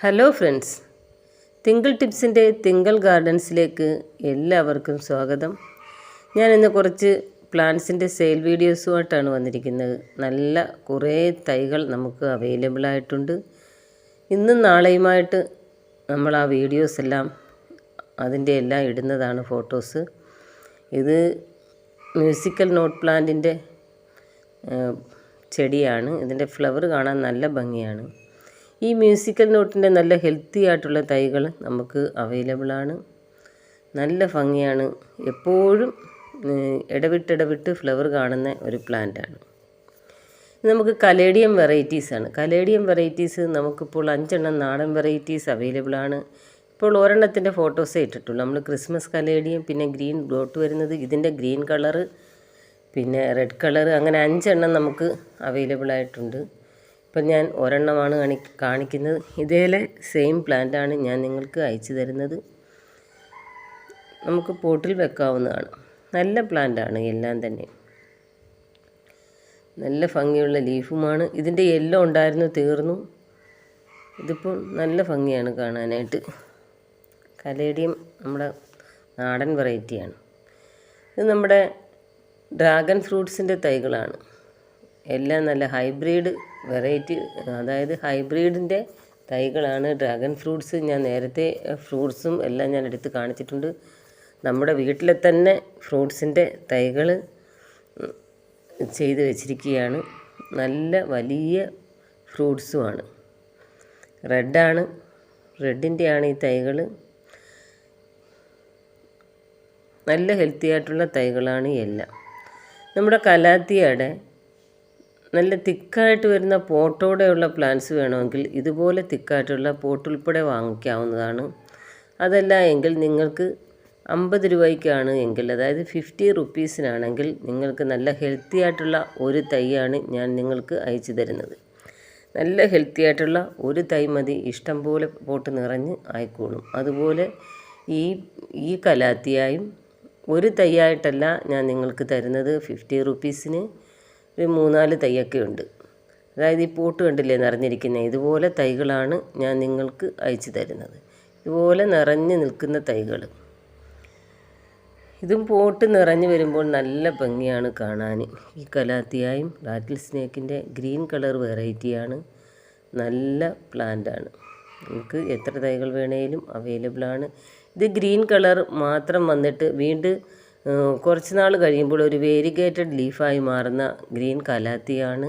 Hello friends twinkle ടിപ്സിന്റെ തിങ്കൾ ഗാർഡൻസിലേക്ക് എല്ലാവർക്കും സ്വാഗതം. ഞാൻ ഇന്ന് കുറച്ച് പ്ലാന്റ്സിന്റെ സെയിൽ വീഡിയോസുമായിട്ടാണ് വന്നിരിക്കുന്നത്. നല്ല കുറേ തൈകൾ നമുക്ക് അവൈലബിൾ ആയിട്ടുണ്ട്. ഇന്നും നാളെയുമായിട്ട് നമ്മൾ ആ വീഡിയോസ് എല്ലാം അതിന്റെ എല്ലാം ഇടുന്നതാണ് ഫോട്ടോസ് ഇത് മ്യൂസിക്കൽ നോട്ട് പ്ലാന്റിന്റെ ചെടിയാണ്. ഇതിന്റെ ഫ്ലവർ കാണാൻ നല്ല ഭംഗിയാണ്. ഈ മ്യൂസിക്കൽ നോട്ടിന്റെ നല്ല ഹെൽത്തി ആയിട്ടുള്ള തൈകൾ നമുക്ക് അവൈലബിൾ ആണ്. നല്ല ഭംഗിയാണ്. എപ്പോഴും ഇടവിട്ടിടവിട്ട് ഫ്ലവർ കാണുന്ന ഒരു പ്ലാന്റാണ് ആണ്. നമുക്ക് കലേഡിയം വെറൈറ്റീസാണ് കലേഡിയം വെറൈറ്റീസ് നമുക്കിപ്പോൾ അഞ്ചെണ്ണം നാടൻ വെറൈറ്റീസ് അവൈലബിൾ ആണ്. ഇപ്പോൾ ഒരെണ്ണത്തിന്റെ ഫോട്ടോസേ ഇട്ടിട്ടുള്ളൂ. നമ്മൾ ക്രിസ്മസ് കലേഡിയം പിന്നെ ഗ്രീൻ ഡോട്ട് വരുന്നത് ഇതിന്റെ ഗ്രീൻ കളറ് പിന്നെ റെഡ് കളർ അങ്ങനെ അഞ്ചെണ്ണം നമുക്ക് അവൈലബിൾ ആയിട്ടുണ്ട്. ഇപ്പം ഞാൻ ഒരെണ്ണമാണ് കാണി കാണിക്കുന്നത്. ഇതേലെ സെയിം പ്ലാന്റാണ് ഞാൻ നിങ്ങൾക്ക് അയച്ചു തരുന്നത്. നമുക്ക് പോട്ടിൽ വെക്കാവുന്നതാണ്. നല്ല പ്ലാന്റാണ് എല്ലാം തന്നെ. നല്ല ഭംഗിയുള്ള ലീഫുമാണ് ഇതിന്റെ യെല്ലോ ഉണ്ടായിരുന്നു തീർന്നു. ഇതിപ്പോൾ നല്ല ഭംഗിയാണ് കാണാനായിട്ട്. കലേഡിയം നമ്മുടെ നാടൻ വെറൈറ്റിയാണ് ഇത് നമ്മുടെ ഡ്രാഗൺ ഫ്രൂട്ട്സിന്റെ തൈകളാണ്. എല്ലാം നല്ല ഹൈബ്രിഡ് വെറൈറ്റി അതായത് ഹൈബ്രിഡിന്റെ തൈകളാണ്. ഡ്രാഗൺ ഫ്രൂട്ട്സ് ഞാൻ നേരത്തെ ഫ്രൂട്ട്സും എല്ലാം ഞാൻ എടുത്ത് കാണിച്ചിട്ടുണ്ട്. നമ്മുടെ വീട്ടിലെ തന്നെ ഫ്രൂട്ട്സിന്റെ തൈകൾ ചെയ്ത് വെച്ചിരിക്കുകയാണ്. നല്ല വലിയ ഫ്രൂട്ട്സുമാണ്. റെഡാണ്. റെഡിന്റെയാണ് ഈ തൈകൾ നല്ല ഹെൽത്തി ആയിട്ടുള്ള തൈകളാണ് എല്ലാം. നമ്മുടെ കലാത്തിയുടെ നല്ല തിക്കായിട്ട് വരുന്ന പോട്ടോടെയുള്ള പ്ലാന്റ്സ് വേണമെങ്കിൽ ഇതുപോലെ തിക്കായിട്ടുള്ള പോട്ട് ഉൾപ്പെടെ വാങ്ങിക്കാവുന്നതാണ്. അതല്ല എങ്കിൽ നിങ്ങൾക്ക് അമ്പത് രൂപയ്ക്കാണ് എങ്കിൽ അതായത് ഫിഫ്റ്റി റുപ്പീസിനാണെങ്കിൽ നിങ്ങൾക്ക് നല്ല ഹെൽത്തി ആയിട്ടുള്ള ഒരു തൈയാണ് ഞാൻ നിങ്ങൾക്ക് അയച്ചു തരുന്നത്. നല്ല ഹെൽത്തി ആയിട്ടുള്ള ഒരു തൈ മതി ഇഷ്ടം പോലെ പോട്ട് നിറഞ്ഞ് ആയിക്കോളും. അതുപോലെ ഈ ഈ കലാത്തിയായും ഒരു തൈയായിട്ടല്ല ഞാൻ നിങ്ങൾക്ക് തരുന്നത് ഫിഫ്റ്റി റുപ്പീസിന് ഒരു മൂന്നാൽ തൈയൊക്കെ ഉണ്ട്. അതായത് ഈ പോട്ട് കണ്ടില്ലേ നിറഞ്ഞിരിക്കുന്നത് ഇതുപോലെ തൈകളാണ് ഞാൻ നിങ്ങൾക്ക് അയച്ചു തരുന്നത്. ഇതുപോലെ നിറഞ്ഞു നിൽക്കുന്ന തൈകൾ. ഇതും പോട്ട് നിറഞ്ഞു വരുമ്പോൾ നല്ല ഭംഗിയാണ് കാണാൻ. ഈ കലാത്തിയായും റാറ്റിൽ സ്നേക്കിന്റെ ഗ്രീൻ കളർ വെറൈറ്റിയാണ്. നല്ല പ്ലാന്റാണ്. നമുക്ക് എത്ര തൈകൾ വേണേലും അവൈലബിൾ ആണ് ഇത് ഗ്രീൻ കളർ മാത്രം വന്നിട്ട് വീണ്ടും കുറച്ച് നാൾ കഴിയുമ്പോൾ ഒരു വേരിഗേറ്റഡ് ലീഫായി മാറുന്ന ഗ്രീൻ കലാത്തിയാണ്.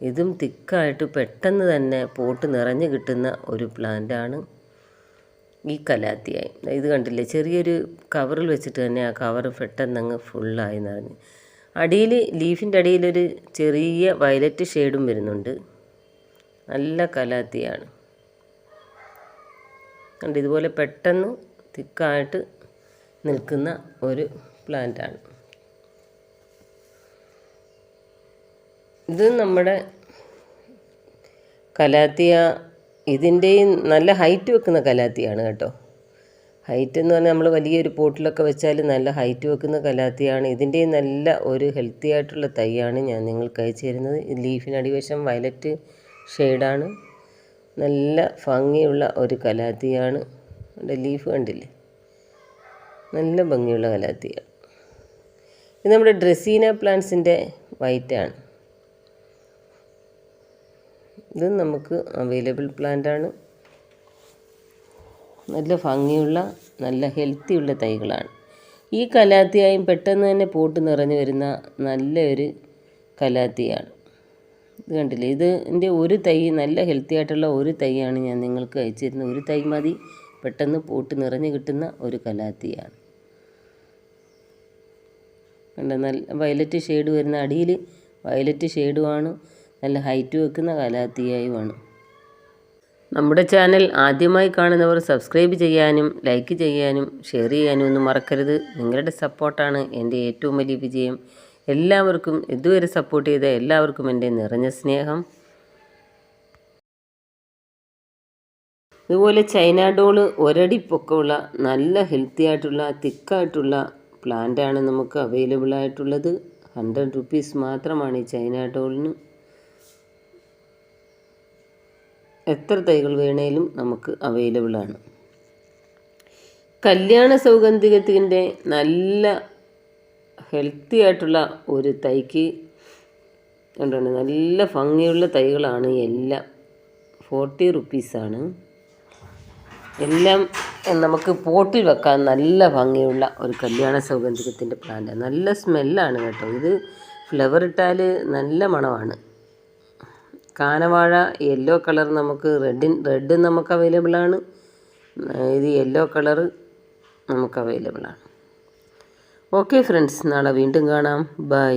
ഇതും തിക്കായിട്ട് പെട്ടെന്ന് തന്നെ പോട്ട് നിറഞ്ഞു കിട്ടുന്ന ഒരു പ്ലാന്റാണ് ഈ കലാത്തിയായി. ഇത് കണ്ടില്ലേ? ചെറിയൊരു കവറിൽ വെച്ചിട്ട് തന്നെ ആ കവർ പെട്ടെന്ന് അങ്ങ് ഫുള്ളായി നിറഞ്ഞ്. അടിയിൽ ലീഫിന്റെ അടിയിലൊരു ചെറിയ വയലറ്റ് ഷെയ്ഡും വരുന്നുണ്ട്. നല്ല കലാത്തിയാണ്. കണ്ട് ഇതുപോലെ പെട്ടെന്ന് തിക്കായിട്ട് നിൽക്കുന്ന ഒരു പ്ലാന്റാണ് ഇത് നമ്മുടെ കലാത്തിയ ഇതിന്റെയും നല്ല ഹൈറ്റ് വെക്കുന്ന കലാത്തിയാണ് കേട്ടോ. ഹൈറ്റ് എന്ന് പറഞ്ഞാൽ നമ്മൾ വലിയൊരു പോട്ടിലൊക്കെ വെച്ചാൽ നല്ല ഹൈറ്റ് വെക്കുന്ന കലാത്തിയാണ്. ഇതിന്റെയും നല്ല ഒരു ഹെൽത്തി ആയിട്ടുള്ള തൈയാണ് ഞാൻ നിങ്ങൾക്ക് അയച്ചു തരുന്നത്. ലീഫിന് അടിവശം വയലറ്റ് ഷെയ്ഡാണ് നല്ല ഭംഗിയുള്ള ഒരു കലാത്തിയാണ്. ലീഫ് കണ്ടില്ലേ? നല്ല ഭംഗിയുള്ള കലാത്തിയാണ്. ഇത് നമ്മുടെ ഡ്രസീന പ്ലാന്റ്സിന്റെ വൈറ്റാണ് ഇത് നമുക്ക് അവൈലബിൾ പ്ലാന്റാണ് നല്ല ഭംഗിയുള്ള നല്ല ഹെൽത്തിയുള്ള തൈകളാണ്. ഈ കലാത്തിയായും പെട്ടെന്ന് തന്നെ പൂട്ട് നിറഞ്ഞു വരുന്ന നല്ലൊരു കലാത്തിയാണ്. ഇത് കണ്ടില്ലേ? ഇത് എന്റെ ഒരു തൈ നല്ല ഹെൽത്തി ആയിട്ടുള്ള ഒരു തൈയാണ് ഞാൻ നിങ്ങൾക്ക് അയച്ചു തരുന്നത് ഒരു തൈ മതി പെട്ടെന്ന് പൂട്ട് നിറഞ്ഞു കിട്ടുന്ന ഒരു കലാത്തിയാണ്. കണ്ട. നല്ല വയലറ്റ് ഷെയ്ഡ് വരുന്ന അടിയിൽ വയലറ്റ് ഷെയ്ഡുമാണ് നല്ല ഹൈറ്റ് വെക്കുന്ന കലാത്തിയായുമാണ് നമ്മുടെ ചാനൽ ആദ്യമായി കാണുന്നവർ സബ്സ്ക്രൈബ് ചെയ്യാനും ലൈക്ക് ചെയ്യാനും ഷെയർ ചെയ്യാനും ഒന്നും മറക്കരുത്. നിങ്ങളുടെ സപ്പോർട്ടാണ് എന്റെ ഏറ്റവും വലിയ വിജയം. എല്ലാവർക്കും ഇതുവരെ സപ്പോർട്ട് ചെയ്ത എല്ലാവർക്കും എന്റെ നിറഞ്ഞ സ്നേഹം. ഇതുപോലെ ചൈന ഡോൾ ഒരടി പൊക്കമുള്ള നല്ല ഹെൽത്തി ആയിട്ടുള്ള തിക്കായിട്ടുള്ള പ്ലാന്റാണ് നമുക്ക് അവൈലബിൾ ആയിട്ടുള്ളത്. ഹൺഡ്രഡ് റുപ്പീസ് മാത്രമാണ് ഈ ചൈന ടോളിന് എത്ര തൈകൾ വേണേലും നമുക്ക് അവൈലബിൾ ആണ്. കല്യാണ സൗഗന്ധികത്തിന്റെ നല്ല ഹെൽത്തി ആയിട്ടുള്ള ഒരു തൈക്ക് എന്താണ് നല്ല ഭംഗിയുള്ള തൈകളാണ് എല്ലാം. ഫോർട്ടി റുപ്പീസാണ് എല്ലാം നമുക്ക് പോട്ടിൽ വെക്കാൻ നല്ല ഭംഗിയുള്ള ഒരു കല്യാണ സൗഗന്ധികത്തിന്റെ പ്ലാന്റ് നല്ല സ്മെല്ലാണ് കേട്ടോ. ഇത് ഫ്ലവർ ഇട്ടാൽ നല്ല മണമാണ്. കാനവാഴ യെല്ലോ കളർ നമുക്ക് റെഡിൻ റെഡ് നമുക്ക് അവൈലബിൾ ആണ്. ഇത് യെല്ലോ കളർ നമുക്ക് അവൈലബിൾ ആണ്. ഓക്കെ ഫ്രണ്ട്സ് നാളെ വീണ്ടും കാണാം. ബൈ